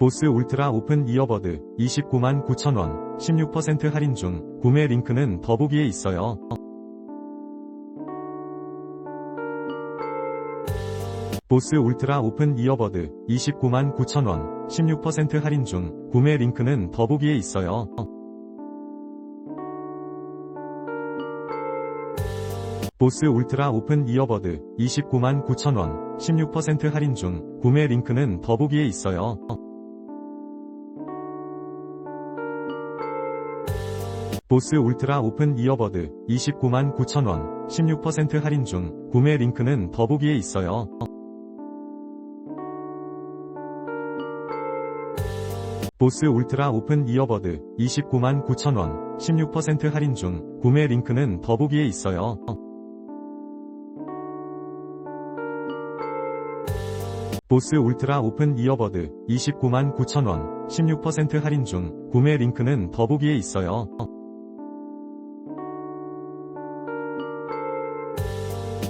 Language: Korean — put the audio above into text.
보스 울트라 오픈 이어버드 29만 9천원 16% 할인 중 구매 링크는 더보기에 있어요. 보스 울트라 오픈 이어버드 29만 9천원 16% 할인 중 구매 링크는 더보기에 있어요. 보스 울트라 오픈 이어버드 29만 9천원 16% 할인 중 구매 링크는 더보기에 있어요. 보스 울트라 오픈 이어버드 29만 9천원 16% 할인 중 구매 링크는 더보기에 있어요. 보스 울트라 오픈 이어버드 29만 9천원 16% 할인 중 구매 링크는 더보기에 있어요. 보스 울트라 오픈 이어버드 29만 9천원 16% 할인 중 구매 링크는 더보기에 있어요.